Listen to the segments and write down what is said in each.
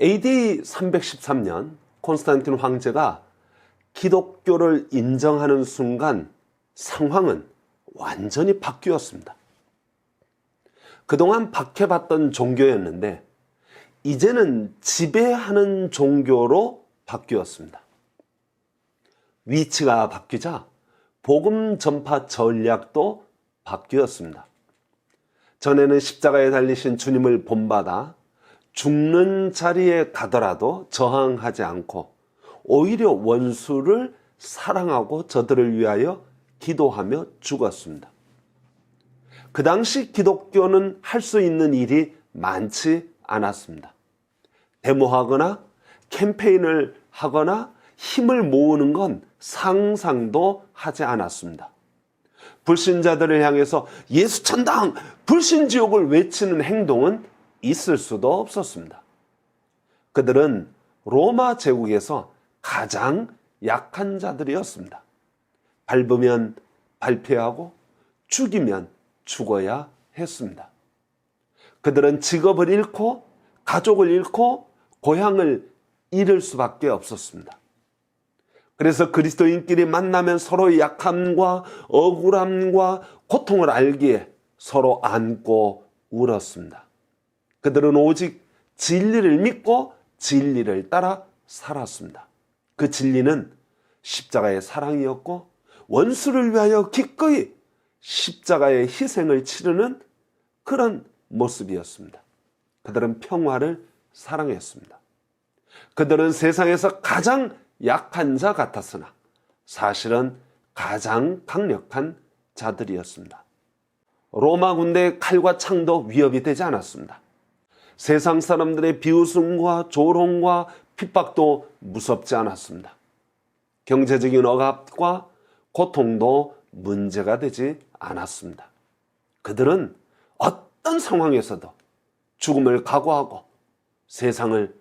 AD 313년 콘스탄틴 황제가 기독교를 인정하는 순간 상황은 완전히 바뀌었습니다. 그동안 박해받던 종교였는데 이제는 지배하는 종교로 바뀌었습니다. 위치가 바뀌자 복음 전파 전략도 바뀌었습니다. 전에는 십자가에 달리신 주님을 본받아 죽는 자리에 가더라도 저항하지 않고 오히려 원수를 사랑하고 저들을 위하여 기도하며 죽었습니다. 그 당시 기독교는 할 수 있는 일이 많지 않았습니다. 데모하거나 캠페인을 하거나 힘을 모으는 건 상상도 하지 않았습니다. 불신자들을 향해서 예수 천당, 불신지옥을 외치는 행동은 있을 수도 없었습니다. 그들은 로마 제국에서 가장 약한 자들이었습니다. 밟으면 발표하고 죽이면 죽어야 했습니다. 그들은 직업을 잃고 가족을 잃고 고향을 잃을 수밖에 없었습니다. 그래서 그리스도인끼리 만나면 서로의 약함과 억울함과 고통을 알기에 서로 안고 울었습니다. 그들은 오직 진리를 믿고 진리를 따라 살았습니다. 그 진리는 십자가의 사랑이었고 원수를 위하여 기꺼이 십자가의 희생을 치르는 그런 모습이었습니다. 그들은 평화를 사랑했습니다. 그들은 세상에서 가장 약한 자 같았으나 사실은 가장 강력한 자들이었습니다. 로마 군대의 칼과 창도 위협이 되지 않았습니다. 세상 사람들의 비웃음과 조롱과 핍박도 무섭지 않았습니다. 경제적인 억압과 고통도 문제가 되지 않았습니다. 그들은 어떤 상황에서도 죽음을 각오하고 세상을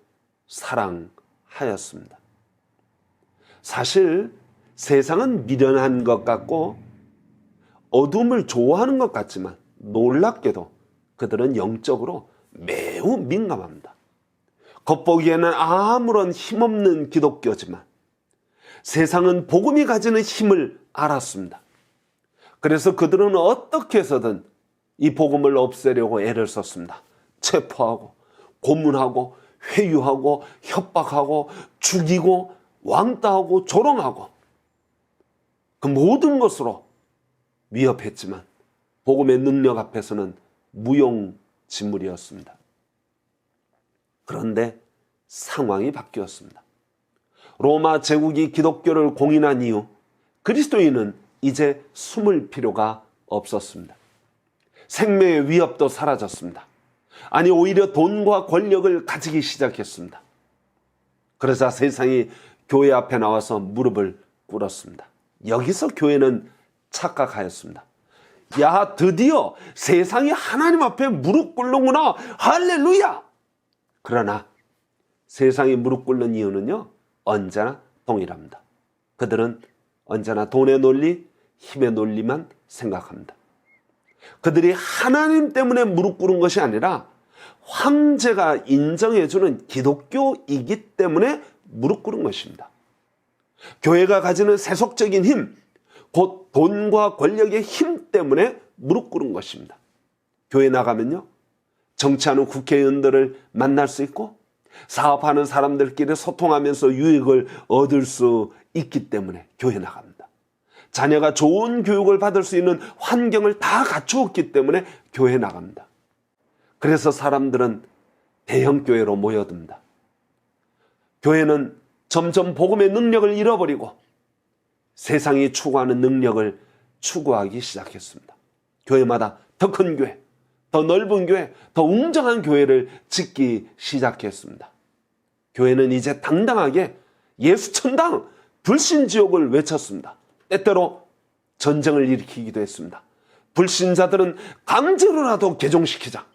사랑하였습니다. 사실 세상은 미련한 것 같고 어둠을 좋아하는 것 같지만 놀랍게도 그들은 영적으로 매우 민감합니다. 겉보기에는 아무런 힘없는 기독교지만 세상은 복음이 가지는 힘을 알았습니다. 그래서 그들은 어떻게 해서든 이 복음을 없애려고 애를 썼습니다. 체포하고 고문하고 회유하고 협박하고 죽이고 왕따하고 조롱하고 그 모든 것으로 위협했지만 복음의 능력 앞에서는 무용 지물이었습니다. 그런데 상황이 바뀌었습니다. 로마 제국이 기독교를 공인한 이후 그리스도인은 이제 숨을 필요가 없었습니다. 생명의 위협도 사라졌습니다. 아니, 오히려 돈과 권력을 가지기 시작했습니다. 그러자 세상이 교회 앞에 나와서 무릎을 꿇었습니다. 여기서 교회는 착각하였습니다. 야, 드디어 세상이 하나님 앞에 무릎 꿇는구나. 할렐루야! 그러나 세상이 무릎 꿇는 이유는요, 언제나 동일합니다. 그들은 언제나 돈의 논리, 힘의 논리만 생각합니다. 그들이 하나님 때문에 무릎 꿇은 것이 아니라 황제가 인정해주는 기독교이기 때문에 무릎 꿇은 것입니다. 교회가 가지는 세속적인 힘, 곧 돈과 권력의 힘 때문에 무릎 꿇은 것입니다. 교회 나가면요, 정치하는 국회의원들을 만날 수 있고, 사업하는 사람들끼리 소통하면서 유익을 얻을 수 있기 때문에 교회 나갑니다. 자녀가 좋은 교육을 받을 수 있는 환경을 다 갖추었기 때문에 교회 나갑니다. 그래서 사람들은 대형교회로 모여듭니다. 교회는 점점 복음의 능력을 잃어버리고 세상이 추구하는 능력을 추구하기 시작했습니다. 교회마다 더 큰 교회, 더 넓은 교회, 더 웅장한 교회를 짓기 시작했습니다. 교회는 이제 당당하게 예수 천당, 불신지옥을 외쳤습니다. 때때로 전쟁을 일으키기도 했습니다. 불신자들은 강제로라도 개종시키자.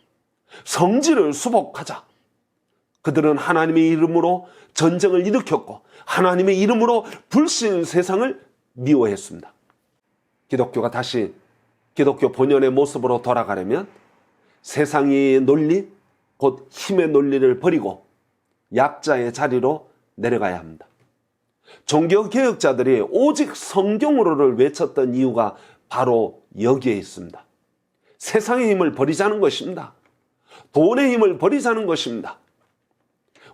성질을 수복하자. 그들은 하나님의 이름으로 전쟁을 일으켰고 하나님의 이름으로 불신 세상을 미워했습니다. 기독교가 다시 기독교 본연의 모습으로 돌아가려면 세상의 논리, 곧 힘의 논리를 버리고 약자의 자리로 내려가야 합니다. 종교 개혁자들이 오직 성경으로를 외쳤던 이유가 바로 여기에 있습니다. 세상의 힘을 버리자는 것입니다. 돈의 힘을 버리자는 것입니다.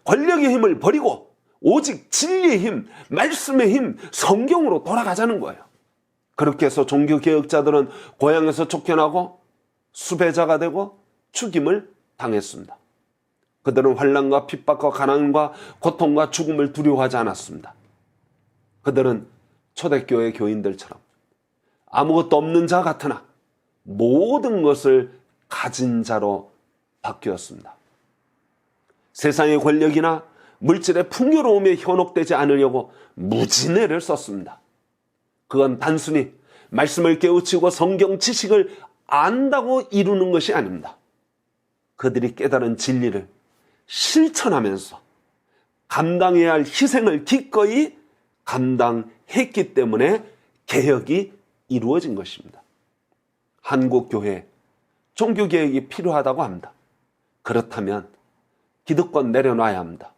권력의 힘을 버리고 오직 진리의 힘, 말씀의 힘, 성경으로 돌아가자는 거예요. 그렇게 해서 종교 개혁자들은 고향에서 쫓겨나고 수배자가 되고 죽임을 당했습니다. 그들은 환란과 핍박과 가난과 고통과 죽음을 두려워하지 않았습니다. 그들은 초대교회 교인들처럼 아무것도 없는 자 같으나 모든 것을 가진 자로 바뀌었습니다. 세상의 권력이나 물질의 풍요로움에 현혹되지 않으려고 무진해를 썼습니다. 그건 단순히 말씀을 깨우치고 성경 지식을 안다고 이루는 것이 아닙니다. 그들이 깨달은 진리를 실천하면서 감당해야 할 희생을 기꺼이 감당했기 때문에 개혁이 이루어진 것입니다. 한국 교회 종교 개혁이 필요하다고 합니다. 그렇다면 기득권 내려놔야 합니다.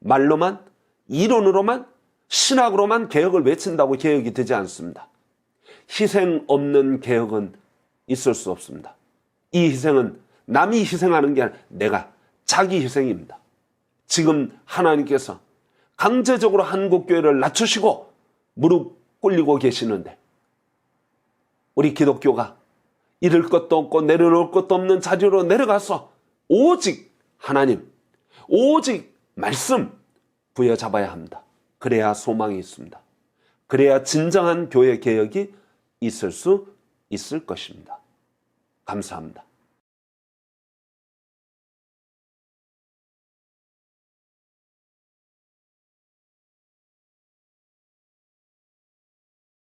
말로만 이론으로만 신학으로만 개혁을 외친다고 개혁이 되지 않습니다. 희생 없는 개혁은 있을 수 없습니다. 이 희생은 남이 희생하는 게 아니라 내가 자기 희생입니다. 지금 하나님께서 강제적으로 한국교회를 낮추시고 무릎 꿇리고 계시는데 우리 기독교가 잃을 것도 없고 내려놓을 것도 없는 자리로 내려가서 오직 하나님, 오직 말씀 부여잡아야 합니다. 그래야 소망이 있습니다. 그래야 진정한 교회 개혁이 있을 수 있을 것입니다. 감사합니다.